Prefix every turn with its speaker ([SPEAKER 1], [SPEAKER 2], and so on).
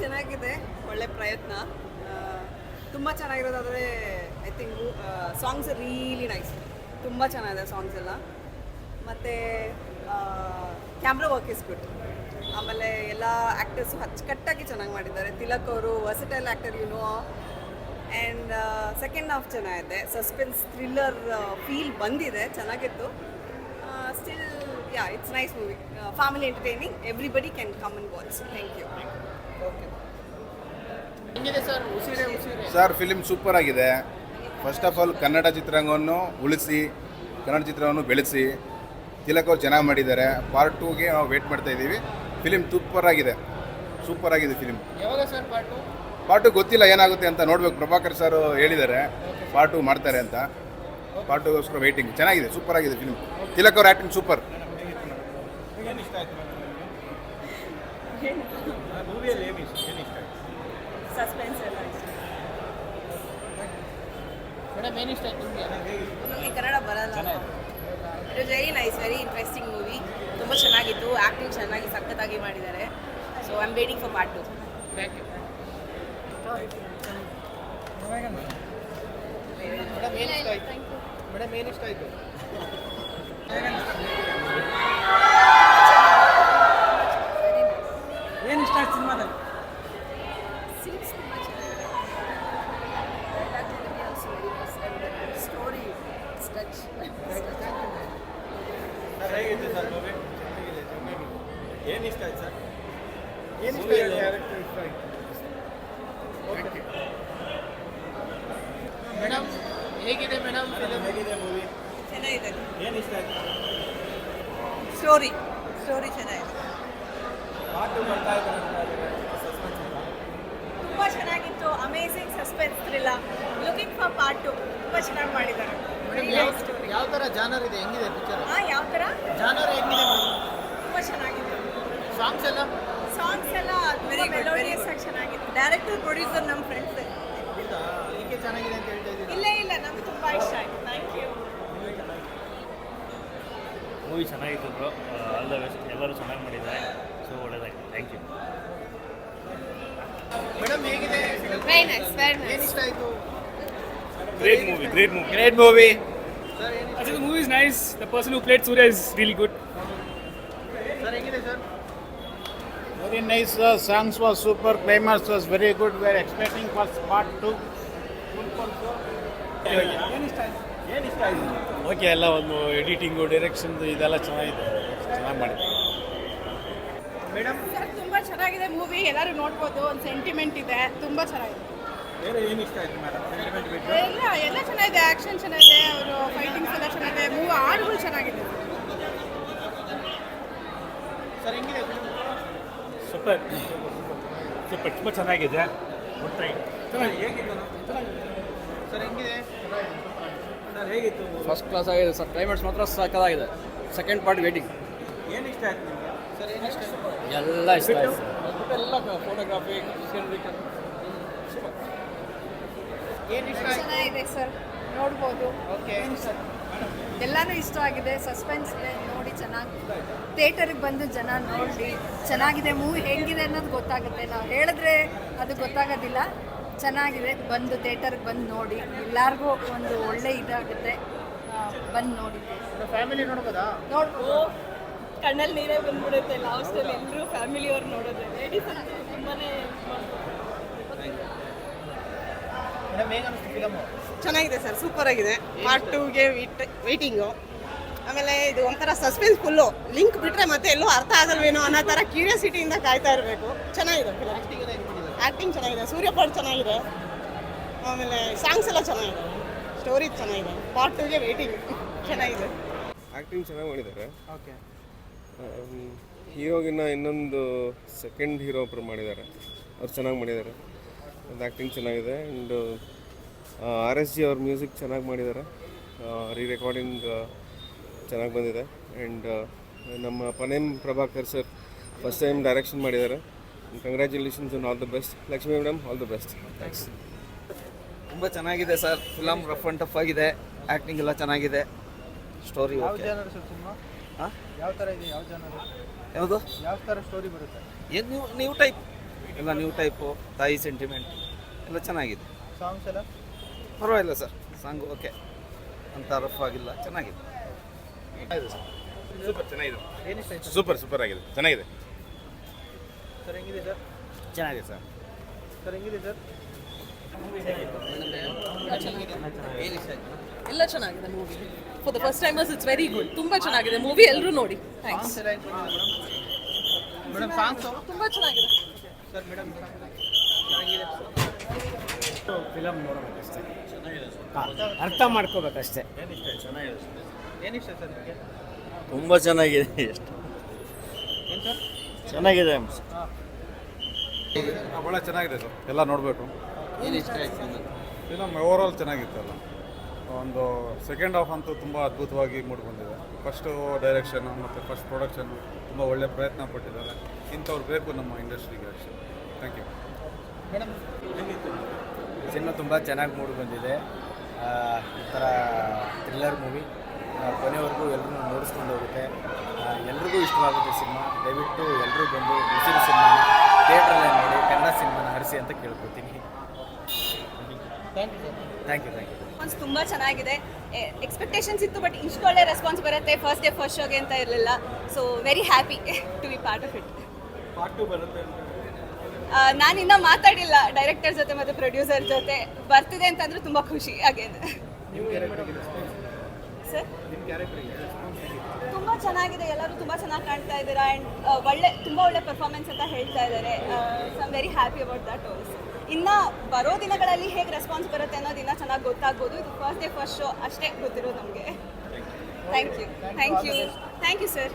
[SPEAKER 1] ಚೆನ್ನಾಗಿದೆ, ಒಳ್ಳೆ ಪ್ರಯತ್ನ. ತುಂಬ ಚೆನ್ನಾಗಿರೋದಾದರೆ I think songs really nice ತುಂಬ ಚೆನ್ನಾಗಿದೆ ಸಾಂಗ್ಸ್ ಎಲ್ಲ. ಮತ್ತು ಕ್ಯಾಮ್ರಾ ವರ್ಕ್ ಇಸ್ ಗುಡ್ ಆಮೇಲೆ ಎಲ್ಲ ಆ್ಯಕ್ಟರ್ಸು ಅಚ್ಚುಕಟ್ಟಾಗಿ ಚೆನ್ನಾಗಿ ಮಾಡಿದ್ದಾರೆ. ತಿಲಕ್ ಅವರು versatile actor you know and second half ಚೆನ್ನಾಗಿದೆ. ಸಸ್ಪೆನ್ಸ್ ಥ್ರಿಲ್ಲರ್ ಫೀಲ್ ಬಂದಿದೆ, ಚೆನ್ನಾಗಿತ್ತು. Still yeah it's nice movie family entertaining everybody can come and watch thank you
[SPEAKER 2] sir
[SPEAKER 3] film super ಆಗಿದೆ. ಫಸ್ಟ್ ಆಫ್ ಆಲ್ ಕನ್ನಡ ಚಿತ್ರರಂಗವನ್ನು ಉಳಿಸಿ ಕನ್ನಡ ಚಿತ್ರವನ್ನು ಬೆಳೆಸಿ. ತಿಲಕ್ ಅವ್ರು ಚೆನ್ನಾಗಿ ಮಾಡಿದ್ದಾರೆ. ಪಾರ್ಟ್ ಟೂಗೆ ನಾವು ವೇಟ್ ಮಾಡ್ತಾ ಇದ್ದೀವಿ. ಫಿಲಿಮ್ ಸೂಪರ್ ಆಗಿದೆ. ಸೂಪರ್ ಆಗಿದೆ ಫಿಲಿಮ್
[SPEAKER 2] ಯಾವಾಗ ಸರ್ ಪಾಟು
[SPEAKER 3] ಪಾರ್ಟ್ ಟು ಗೊತ್ತಿಲ್ಲ ಏನಾಗುತ್ತೆ ಅಂತ ನೋಡ್ಬೇಕು. ಪ್ರಭಾಕರ್ ಸರ್ ಹೇಳಿದ್ದಾರೆ. ಪಾರ್ಟ್ ಟು ಮಾಡ್ತಾರೆ ಅಂತ. ಪಾರ್ಟ್ ಟುಗೋಸ್ಕರ ವೇಟಿಂಗ್ ಚೆನ್ನಾಗಿದೆ ಸೂಪರ್ ಆಗಿದೆ ಫಿಲಿಮ್ ತಿಲಕ್ ಅವ್ರ ಆ್ಯಕ್ಟಿಂಗ್ ಸೂಪರ್
[SPEAKER 1] ಸಸ್ಪೆನ್ಸ್ ಎಲ್ಲ
[SPEAKER 2] ಮೇಡಮ್ ಏನು ಇಷ್ಟ ಆಯ್ತು ನಿಮಗೆ
[SPEAKER 1] ನನಗೆ ಕನ್ನಡ ಬರಲ್ಲ it is very nice very interesting movie ತುಂಬ ಚೆನ್ನಾಗಿತ್ತು ಆ್ಯಕ್ಟಿಂಗ್ ಚೆನ್ನಾಗಿ ಸಖತ್ತಾಗಿ ಮಾಡಿದ್ದಾರೆ. So I am waiting for part two
[SPEAKER 2] thank you madam ಏನು ಇಷ್ಟ ಆಯ್ತು ಮೇಡಮ್ ಏನು ಇಷ್ಟ ಆಯ್ತು
[SPEAKER 4] ಏನು ಇಷ್ಟ ಆಯ್ತು ಸಿನಿಮಾದಲ್ಲಿ
[SPEAKER 1] ಸ್ಟೋರಿ
[SPEAKER 5] ಸರ್ ಹೇಗಿತ್ತು ಸರ್ ಮೂವಿ ಏನು ಇಷ್ಟ ಆಯ್ತು ಸರ್
[SPEAKER 2] ಏನು ಇಷ್ಟ ಆಯ್ತು ಕ್ಯಾರೆಕ್ಟರ್ ಇಷ್ಟ ಆಯ್ತು ಮೇಡಮ್ ಹೇಗಿದೆ ಮೇಡಮ್ ಫಿಲಮ್
[SPEAKER 5] ಹೇಗಿದೆ ಮೂವಿ
[SPEAKER 1] ಚೆನ್ನಾಗಿದೆ.
[SPEAKER 5] ಏನು ಇಷ್ಟ ಆಯ್ತು?
[SPEAKER 1] ಸ್ಟೋರಿ ಸ್ಟೋರಿ ಚೆನ್ನಾಗಿದೆ
[SPEAKER 5] ಪಾರ್ಟ್ ಟು ಬರ್ತಾ ಇದ್ದಾರೆ ಸಸ್ಪೆನ್ಸ್ ಇಲ್ಲ
[SPEAKER 1] ತುಂಬ ಚೆನ್ನಾಗಿತ್ತು. Amazing suspense thriller looking for part two ತುಂಬ ಚೆನ್ನಾಗಿ ಮಾಡಿದ್ದಾರೆ.
[SPEAKER 2] ಯಾವ ತರ ಥರ ಜಾನರ್ ಇದೆ? ಹೆಂಗಿದೆ ಪಿಕ್ಚರ್
[SPEAKER 1] ಹಾಂ ಯಾವ ಥರ
[SPEAKER 2] ಜಾನರ್ ಹೆಂಗಿದೆ
[SPEAKER 1] ತುಂಬ ಚೆನ್ನಾಗಿದೆ.
[SPEAKER 2] ಸಾಂಗ್ಸ್ ಎಲ್ಲ?
[SPEAKER 1] ಸಾಂಗ್ಸ್ ಎಲ್ಲ ವೆರಿ ಮೆಲೋಡಿಯಸ್ ಆಗಿ ಚೆನ್ನಾಗಿದೆ ಡೈರೆಕ್ಟರ್ ಪ್ರೊಡ್ಯೂಸರ್ ನಮ್ಮ ಫ್ರೆಂಡ್ಸ್
[SPEAKER 2] ಇದಕ್ಕೆ ಅದಕ್ಕೆ ಚೆನ್ನಾಗಿದೆ ಅಂತ ಹೇಳ್ತಾ ಇದ್ದೀನಿ
[SPEAKER 1] ಇಲ್ಲ ಇಲ್ಲ. ನಮ್ಗೆ ತುಂಬ ಇಷ್ಟ ಆಯ್ತು. ಥ್ಯಾಂಕ್ ಯು
[SPEAKER 6] ಮೂವಿ ಚೆನ್ನಾಗಿತ್ತು ಬ್ರೋ ಆಲ್ ದ ಬೆಸ್ಟ್ ಎಲ್ಲರೂ ಚೆನ್ನಾಗಿ ಮಾಡಿದ್ದಾರೆ.
[SPEAKER 2] Okay
[SPEAKER 1] thank
[SPEAKER 2] you madam
[SPEAKER 6] great movie great movie
[SPEAKER 5] great movie
[SPEAKER 2] sir
[SPEAKER 4] any it movie is nice the person who 플레이ಡ್ Suresh good
[SPEAKER 2] sir ಹೇಗಿದೆ sir
[SPEAKER 7] nice songs was super climax was very good We are expecting for part
[SPEAKER 5] 2
[SPEAKER 7] okay ಎಲ್ಲ ಒಂದು editing direction ಇದೆಲ್ಲ ಚೆನ್ನಾಗಿದೆ. ಚೆನ್ನಾಗಿ ಮಾಡಿ
[SPEAKER 2] madam?
[SPEAKER 8] Sir ತುಂಬ ಚೆನ್ನಾಗಿದೆ movie. ಎಲ್ಲರೂ ನೋಡ್ಬೋದು. ಒಂದು ಸೆಂಟಿಮೆಂಟ್ ಇದೆ. ತುಂಬ ಚೆನ್ನಾಗಿದೆ.
[SPEAKER 5] ಬೇರೆ ಏನು ಇಷ್ಟ ಆಯ್ತು ಮೇಡಮ್? ಸೆಂಟಿಮೆಂಟ್ ಬಿಟ್ಟು?
[SPEAKER 8] ಎಲ್ಲ ಎಲ್ಲ ಚೆನ್ನಾಗಿದೆ. ಆ್ಯಕ್ಷನ್ ಚೆನ್ನಾಗಿದೆ. ಅವರು ಫೈಟಿಂಗ್ಸ್ ಎಲ್ಲ ಚೆನ್ನಾಗಿದೆ. ಮೂವಿ ಹಾಡುಗಳು ಚೆನ್ನಾಗಿದೆ.
[SPEAKER 2] ಸರ್ ಹೆಂಗಿದೆ
[SPEAKER 6] ಸೂಪರ್. ಸೂಪರ್. ತುಂಬ ಚೆನ್ನಾಗಿದೆ. ಒಟ್ಟಾಗಿ
[SPEAKER 2] ಸರ್ ಹೆಂಗಿದೆ?
[SPEAKER 5] ಸರ್ ಹೇಗಿತ್ತು
[SPEAKER 4] ಫಸ್ಟ್ ಕ್ಲಾಸ್ ಆಗಿದೆ ಸರ್. ಕ್ಲೈಮೇಟ್ಸ್ ಮಾತ್ರ ಸಕ್ಕದಾಗಿದೆ ಸೆಕೆಂಡ್ ಪಾರ್ಟ್ ವೇಟಿಂಗ್
[SPEAKER 5] ಏನು ಇಷ್ಟ ಆಯ್ತು
[SPEAKER 2] ಸರ್ ಇಷ್ಟ ಆಯ್ತು
[SPEAKER 4] ಎಲ್ಲ ಇಷ್ಟ ಆಯ್ತು ಎಲ್ಲ ಫೋಟೋಗ್ರಾಫಿ
[SPEAKER 8] ಚೆನ್ನಾಗಿದೆ ಸರ್. ನೋಡ್ಬೋದು.
[SPEAKER 2] ಓಕೆ
[SPEAKER 8] ಎಲ್ಲನೂ ಇಷ್ಟ ಆಗಿದೆ ಸಸ್ಪೆನ್ಸ್ ಇದೆ. ನೋಡಿ ಚೆನ್ನಾಗಿ ಥಿಯೇಟರಿಗೆ ಬಂದು ಜನ ನೋಡಿ ಚೆನ್ನಾಗಿದೆ. ಮೂವಿ ಹೆಂಗಿದೆ ಅನ್ನೋದು ಗೊತ್ತಾಗುತ್ತೆ. ನಾವು ಹೇಳಿದ್ರೆ ಅದು ಗೊತ್ತಾಗೋದಿಲ್ಲ. ಚೆನ್ನಾಗಿದೆ. ಬಂದು ಥಿಯೇಟರ್ಗೆ ಬಂದು ನೋಡಿ. ಎಲ್ಲರಿಗೂ ಒಂದು ಒಳ್ಳೆ ಇದಾಗುತ್ತೆ. ಬಂದು ನೋಡಿ
[SPEAKER 2] ಫ್ಯಾಮಿಲಿ ನೋಡ್ಬೋದಾ?
[SPEAKER 8] ನೋಡ್ಬೋದು. ಕಣ್ಣಲ್ಲಿ ನೀರೇ ಬಂದ್ಬಿಡುತ್ತೆ ಲಾಸ್ಟಲ್ಲಿ ಎಲ್ಲರೂ ಫ್ಯಾಮಿಲಿಯವ್ರು ನೋಡೋದು. ಲೇಡೀಸ್ ಅಂತೂ ತುಂಬಾ
[SPEAKER 2] ಮೇಡಮ್ ಹೇಗೆ ಅನಿಸ್ತು ಫಿಲಮು
[SPEAKER 1] ಚೆನ್ನಾಗಿದೆ ಸರ್ ಸೂಪರ್ ಆಗಿದೆ. ಪಾರ್ಟ್ ಟೂಗೆ ವೇಟಿಂಗು ಆಮೇಲೆ ಇದು ಒಂಥರ ಸಸ್ಪೆನ್ಸ್ ಫುಲ್ಲು ಲಿಂಕ್ ಬಿಟ್ಟರೆ ಮತ್ತೆ ಎಲ್ಲೂ ಅರ್ಥ ಆಗಲ್ವೇನೋ ಅನ್ನೋ ಥರ ಕ್ಯೂರಿಯಾಸಿಟಿಯಿಂದ ಕಾಯ್ತಾ ಇರಬೇಕು. ಚೆನ್ನಾಗಿದೆ
[SPEAKER 2] ಆ್ಯಕ್ಟಿಂಗ್ ಚೆನ್ನಾಗಿದೆ ಸೂರ್ಯ
[SPEAKER 1] ಆ್ಯಕ್ಟಿಂಗ್ ಚೆನ್ನಾಗಿದೆ. ಸೂರ್ಯಪಾಡ್ ಚೆನ್ನಾಗಿದೆ. ಆಮೇಲೆ ಸಾಂಗ್ಸ್ ಎಲ್ಲ ಚೆನ್ನಾಗಿದೆ. ಸ್ಟೋರಿ ಚೆನ್ನಾಗಿದೆ. ಪಾರ್ಟ್ ಟೂಗೆ ವೇಟಿಂಗ್ ಚೆನ್ನಾಗಿದೆ.
[SPEAKER 9] ಆ್ಯಕ್ಟಿಂಗ್ ಚೆನ್ನಾಗಿ ಮಾಡಿದ್ದಾರೆ.
[SPEAKER 2] ಓಕೆ
[SPEAKER 9] ಹೀರೋಗಿನ ಇನ್ನೊಂದು ಸೆಕೆಂಡ್ ಹೀರೋ ಒಬ್ಬರು ಮಾಡಿದ್ದಾರೆ. ಅವ್ರು ಚೆನ್ನಾಗಿ ಮಾಡಿದ್ದಾರೆ. ಅದು ಆ್ಯಕ್ಟಿಂಗ್ ಚೆನ್ನಾಗಿದೆ ಆ್ಯಂಡ್ ಆರ್ ಎಸ್ ಜಿ ಅವ್ರ ಮ್ಯೂಸಿಕ್ ಚೆನ್ನಾಗಿ ಮಾಡಿದ್ದಾರೆ. ರೀ ರೆಕಾರ್ಡಿಂಗ್ ಚೆನ್ನಾಗಿ ಬಂದಿದೆ. ಆ್ಯಂಡ್ ನಮ್ಮ ಪನೇಮ್ Prabhakar sir first time direction ಮಾಡಿದ್ದಾರೆ. Congratulations on all the best Lakshmi madam all the best thanks
[SPEAKER 10] ತುಂಬ ಚೆನ್ನಾಗಿದೆ sir film rough and tough ಆಗಿದೆ. ಆ್ಯಕ್ಟಿಂಗ್ ಎಲ್ಲ ಚೆನ್ನಾಗಿದೆ. ಸ್ಟೋರಿ ಓಕೆ ಹಾಂ?
[SPEAKER 2] ಯಾವ ಥರ ಇದೆ ಯಾವ ಜಾನರ್
[SPEAKER 10] ಯಾವುದು?
[SPEAKER 2] ಯಾವ ಥರ ಸ್ಟೋರಿ ಬರುತ್ತೆ?
[SPEAKER 10] ಏನು ನೀವು ನೀವು ಟೈಪ್ ಎಲ್ಲ ನ್ಯೂ ಟೈಪು ತಾಯಿ ಸೆಂಟಿಮೆಂಟ್ ಎಲ್ಲ ಚೆನ್ನಾಗಿದೆ.
[SPEAKER 2] ಸಾಂಗ್ಸ್ ಎಲ್ಲ?
[SPEAKER 10] ಪರವಾಗಿಲ್ಲ ಸರ್ ಸಾಂಗ್ ಓಕೆ ಅಂತ ರಫ್ ಆಗಿಲ್ಲ ಚೆನ್ನಾಗಿದೆ.
[SPEAKER 11] ಸೂಪರ್ ಚೆನ್ನಾಗಿದೆ.
[SPEAKER 2] ಏನು ಇಷ್ಟ ಆಯ್ತು?
[SPEAKER 11] ಸೂಪರ್ ಸೂಪರ್ ಆಗಿದೆ. ಚೆನ್ನಾಗಿದೆ.
[SPEAKER 2] ಸರ್ ಹೆಂಗಿದೆ ಸರ್
[SPEAKER 11] ಚೆನ್ನಾಗಿದೆ ಸರ್
[SPEAKER 2] ಸರ್ ಹೆಂಗಿದೆ ಸರ್
[SPEAKER 1] ಎಲ್ಲ ಚೆನ್ನಾಗಿದೆ movie for the first timers it's very good ತುಂಬ ಚೆನ್ನಾಗಿದೆ ಮೂವಿ ಎಲ್ಲರೂ ನೋಡಿ. ಥ್ಯಾಂಕ್ಸ್
[SPEAKER 2] ಮೇಡಮ್ ಸಾಂಗ್ಸು
[SPEAKER 1] ತುಂಬ ಚೆನ್ನಾಗಿದೆ.
[SPEAKER 2] ಸರ್ ಮೇಡಮ್
[SPEAKER 7] ಫಿಲಮ್ ನೋಡಬೇಕಷ್ಟೇ. ಅರ್ಥ ಮಾಡ್ಕೋಬೇಕಷ್ಟೇ.
[SPEAKER 2] ಚೆನ್ನಾಗಿದೆ ಇಷ್ಟ ಸರ್
[SPEAKER 6] ತುಂಬ ಚೆನ್ನಾಗಿದೆ ಎಷ್ಟು.
[SPEAKER 2] ಏನು ಸರ್
[SPEAKER 6] ಚೆನ್ನಾಗಿದೆ
[SPEAKER 11] ಭಾಳ ಚೆನ್ನಾಗಿದೆ ಸರ್ ಎಲ್ಲ ನೋಡಬೇಕು.
[SPEAKER 2] ಏನು ಇಷ್ಟ ಆಯ್ತು
[SPEAKER 11] ಫಿಲಮ್ ಓವರಾಲ್ ಚೆನ್ನಾಗಿತ್ತಲ್ಲ. ಒಂದು ಸೆಕೆಂಡ್ ಹಾಫ್ ಅಂತೂ ತುಂಬ ಅದ್ಭುತವಾಗಿ ಮೂಡಿ ಬಂದಿದೆ. ಫಸ್ಟು ಡೈರೆಕ್ಷನ್ ಮತ್ತು ಫಸ್ಟ್ ಪ್ರೊಡಕ್ಷನ್ ತುಂಬ ಒಳ್ಳೆ ಪ್ರಯತ್ನ ಪಟ್ಟಿದ್ದಾರೆ. ಇಂಥವ್ರು ಬೇಕು ನಮ್ಮ ಇಂಡಸ್ಟ್ರಿಗೆ ಅಷ್ಟೇ. ಥ್ಯಾಂಕ್ ಯು
[SPEAKER 2] ಮೇಡಮ್
[SPEAKER 7] ಸಿನಿಮಾ ತುಂಬ ಚೆನ್ನಾಗಿ ಮೂಡಿ ಬಂದಿದೆ. ಆ, ಈ ಥರ ಥ್ರಿಲ್ಲರ್ ಮೂವಿ ಕೊನೆವರೆಗೂ ಎಲ್ಲರೂ ನೋಡಿಸ್ಕೊಂಡು ಹೋಗುತ್ತೆ. ಎಲ್ರಿಗೂ ಇಷ್ಟವಾಗುತ್ತೆ ಸಿನಿಮಾ. ದಯವಿಟ್ಟು ಎಲ್ಲರೂ ಬಂದು ಉಸಿರು ಸಿನಿಮಾನ ಥಿಯೇಟ್ರಲ್ಲೇ ನೋಡಿ ಕನ್ನಡ ಸಿನಿಮಾನ ಹರಿಸಿ ಅಂತ ಕೇಳ್ಕೊತೀನಿ
[SPEAKER 2] thank you
[SPEAKER 7] thank you thank you
[SPEAKER 1] response ತುಂಬ ಚೆನ್ನಾಗಿದೆ. ಎಕ್ಸ್ಪೆಕ್ಟೇಷನ್ಸ್ ಇತ್ತು ಬಟ್ ಇಷ್ಟು ಒಳ್ಳೆ ರೆಸ್ಪಾನ್ಸ್ ಬರುತ್ತೆ ಫಸ್ಟ್ ಡೇ ಫಸ್ಟ್ ಶೋಗೆ ಅಂತ ಇರಲಿಲ್ಲ. So very happy to be part of it
[SPEAKER 2] part two ಬರುತ್ತೆ
[SPEAKER 1] ನಾನು ಇನ್ನೂ ಮಾತಾಡಿಲ್ಲ ಡೈರೆಕ್ಟರ್ ಜೊತೆ ಮತ್ತೆ ಪ್ರೊಡ್ಯೂಸರ್ ಜೊತೆ. ಬರ್ತಿದೆ ಅಂತಂದ್ರೆ ತುಂಬಾ ಖುಷಿ
[SPEAKER 2] ನಿಮ್ಮ
[SPEAKER 1] ಸರ್ ತುಂಬ ಚೆನ್ನಾಗಿದೆ. ಎಲ್ಲರೂ ತುಂಬಾ ಚೆನ್ನಾಗಿ ಕಾಣ್ತಾ ಇದ್ದೀರಾ. ಆ್ಯಂಡ್ ಒಳ್ಳೆ ತುಂಬ ಒಳ್ಳೆ ಪರ್ಫಾರ್ಮೆನ್ಸ್ ಅಂತ ಹೇಳ್ತಾ ಇದ್ದಾರೆ. So I'm very happy about that also ಇನ್ನು ಬರೋ ದಿನಗಳಲ್ಲಿ ಹೇಗೆ ರೆಸ್ಪಾನ್ಸ್ ಬರುತ್ತೆ ಅನ್ನೋದು ಇನ್ನೂ ಚೆನ್ನಾಗಿ ಗೊತ್ತಾಗ್ಬೋದು. ಇದು ಫಸ್ಟ್ ಡೇ ಫಸ್ಟ್ ಶೋ ಅಷ್ಟೇ ಗೊತ್ತಿರೋದು ನಮಗೆ. Thank you thank you thank you sir